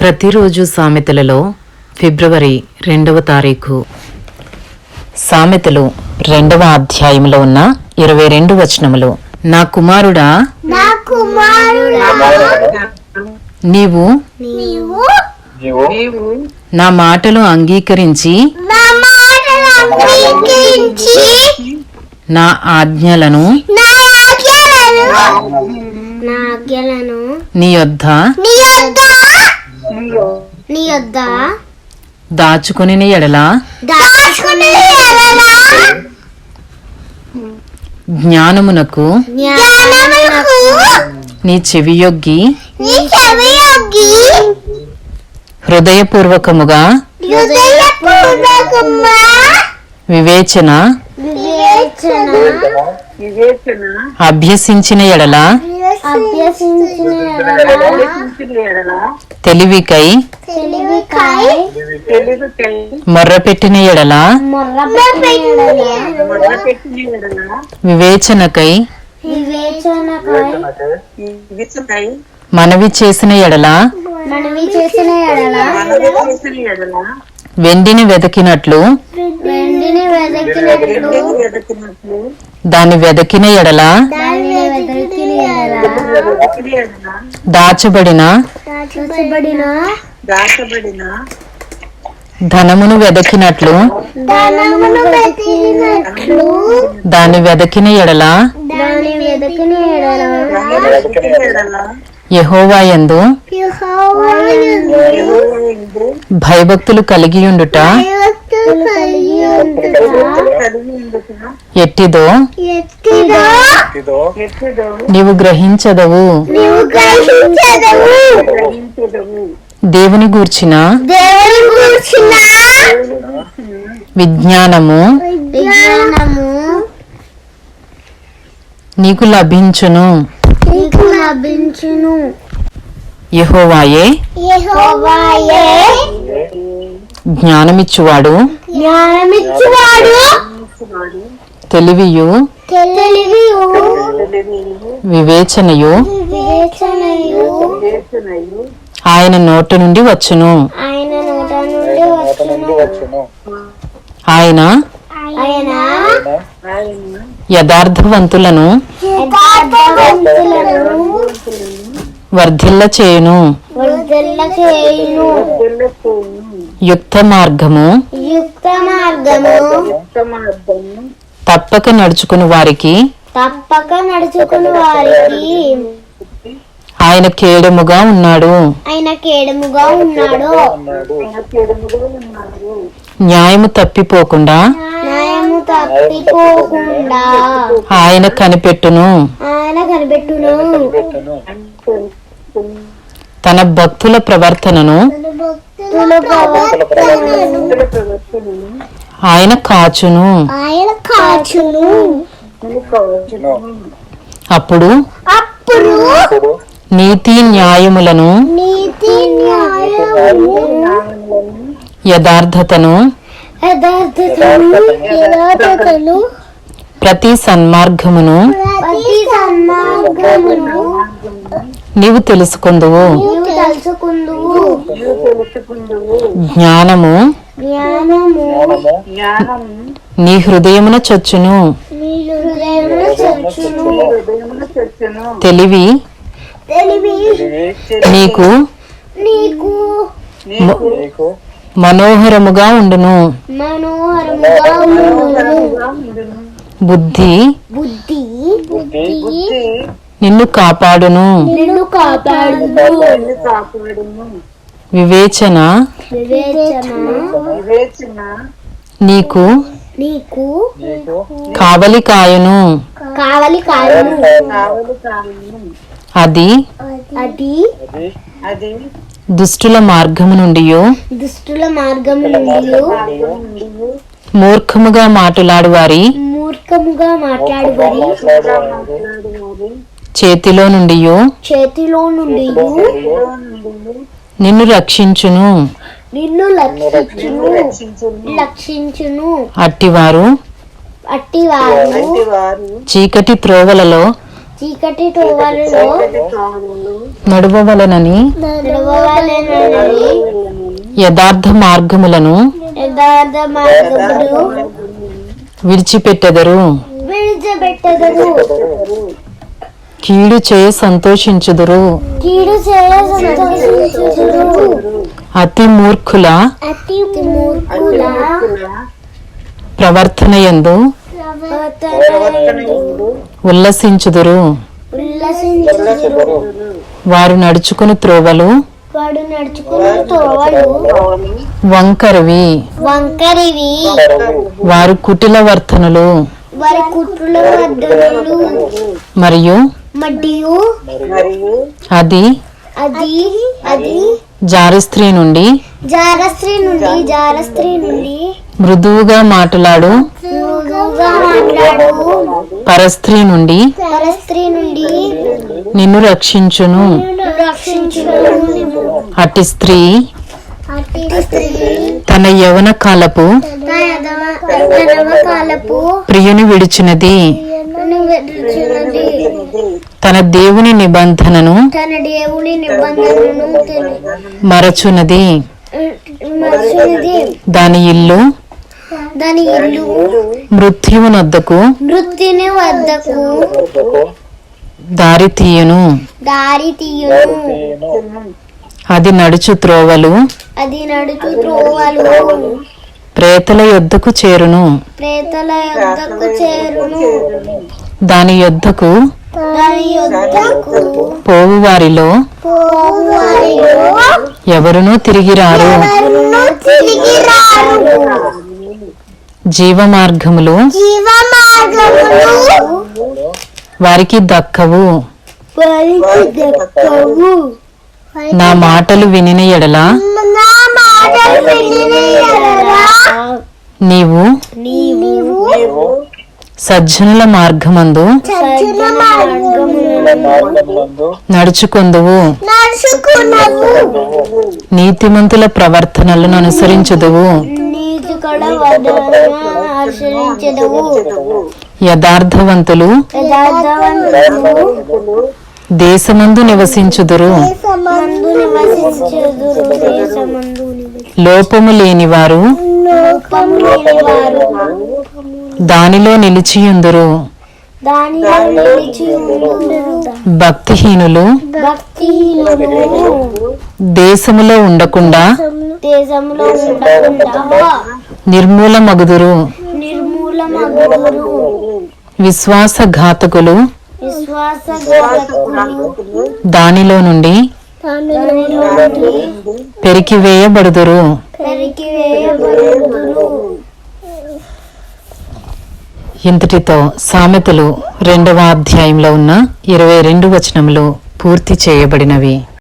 ప్రతిరోజు సామెతలలో ఫిబ్రవరి రెండవ తారీఖు. సామెతలు రెండవ అధ్యాయంలో ఉన్న ఇరవై రెండు వచనములు. నా కుమారుడా నా కుమారుడా నీవు నీవు నా మాటలు అంగీకరించి నా మాటలు అంగీకరించి నా ఆజ్ఞలను నా ఆజ్ఞలను నా యొద్ద నీ దాచుకుని ఎడల? దాచుకుని ఎడలా? జ్ఞానమునకు జ్ఞానమునకు నీ చెవియొగ్గి నీ చెవియొగ్గి హృదయపూర్వకముగా హృదయపూర్వకముగా వివేచన అభ్యసించిన ఎడల తెలివికై తెలివికై మొర్రపెట్టిన ఎడల మొర్రపెట్టిన ఎడల వివేచనకై మనవి చేసిన ఎడల వెండిని వెదకినట్లు దానిని వెదకిన ఎడల దాచబడిన దాచబడిన ధనమును వెదకినట్లు దాన్ని వెదకిన ఎడల దాని వెదకిన ఎడల యహోవాయందు యెహోవాయందు భయభక్తులు కలిగియుండుట భయభక్తులు కలిగి ఉండుట ఎట్టిదో? నీవు గ్రహించదవు. దేవుని గూర్చిన విజ్ఞానము విజ్ఞానము నీకు లభించును. నీకు లభించును. యహోవాయే యెహోవాయే జ్ఞానమిచ్చువాడు. జ్ఞానమిచ్చువాడు. తెలివియు. తెలివియు. వివేచనయు. వివేచనయు. ఆయన నోటి నుండి వచ్చును. ఆయన నోట నుండి వచ్చును. ఆయన యథార్థవంతులను వర్ధల్ల చేయును యుక్త మార్గము యుక్త మార్గము తప్పక నడుచుకుని వారికి. తప్పక నడుచుకుని వారికి. ఆయన కేడముగా ఉన్నాడు. ఆయన కేడముగా ఉన్నాడు. న్యాయము తప్పిపోకుండా. న్యాయము తప్పిపోకుండా. ఆయన కనిపెట్టును. ఆయన కనిపెట్టును. తన భక్తుల ప్రవర్తనను ఆయన కాచును. అప్పుడు నీతి న్యాయములను యథార్థతను ప్రతి సన్మార్గమును నీవు తెలుసుకుందువు. జ్ఞానము నీ హృదయమున చొచ్చును. తెలివి నీకు మనోహరముగా ఉండును. బుద్ధి నిన్ను కాపాడును. నిన్ను కాపాడును. వివేచన? వివేచన? నీకు? నీకు? కావలి కాయును కావలి కాయను అది? అది? దుష్టుల మార్గము నుండి దుష్టుల మార్గము నుండి మూర్ఖముగా మాట్లాడు వారి మూర్ఖముగా మాట్లాడుబడి చేతిలో నుండి చేతిలో నుండి నిన్ను రక్షించును. నిన్ను లక్షించును లక్షించును అట్టివారు. అట్టి వారు చీకటి త్రోవలలో. చీకటి తోవలలో నడువవలనని. నడవవలెనని. యథార్థ మార్గములను. యథార్థ మార్గములు. విడిచిపెట్టెదరు. విడిచిపెట్టదరు. కీడు చేయ సంతోషించుదురు. అతి మూర్ఖుల ప్రవర్తనయందు ప్రవర్తనయందు ఉల్లసించుదురు. వారు నడుచుకుని త్రోవలు వాడు నడుచుకున్న తోవలు వంకరవి. వంకరివి. వారు కుటిల వర్తనులు వారి కుట్రుల వద్దలు మరియు మరియు అది అది అది జారస్త్రీ నుండి జారస్త్రీ నుండి జారస్త్రీ నుండి మృదువుగా మాట్లాడు. మృదువుగా మాట్లాడు. పరస్త్రీ నుండి పరస్త్రీ నుండి నిన్ను రక్షించును. రక్షించును. అట్టి స్త్రీ తన యవన కాలపు ప్రియుని విడిచినది. తన దేవుని నిబంధనను తన దేవుని నిబంధనను మరచినది. దాని ఇల్లు దాని ఇల్లు మృత్యువునొద్దకు మృత్యుని వద్దకు దారి తీయును. దారి తీయును. అది నడుచు త్రోవలు. అది నడుచు త్రోవలు. ప్రేతల యొద్దకు చేరును. ప్రేతల యొద్దకు చేరును. దాని యొద్దకు పోవు వారిలో ఎవరునూ తిరిగి రారు జీవ మార్గములు వారికి దక్కవు. నా మాటలు వినిన ఎడల నా మాటలు వినిన ఎడల నీవు? సజ్జనుల మార్గమందు నడుచుకొందువు. నీతిమంతుల ప్రవర్తనలను అనుసరించుదువు. యథార్థవంతులు దేశమందు నివసించుదురు. లోపము లేనివారు దానిలో నిలిచియుందురు. భక్తిహీనులు దేశములో ఉండకుండా నిర్మూలమగుదురు. విశ్వాసఘాతకులు దానిలో నుండి పెరికివేయబడుదురు ఇంతటితో సామెతలు రెండవ అధ్యాయంలో ఉన్న ఇరవై రెండు వచనములు పూర్తి చేయబడినవి.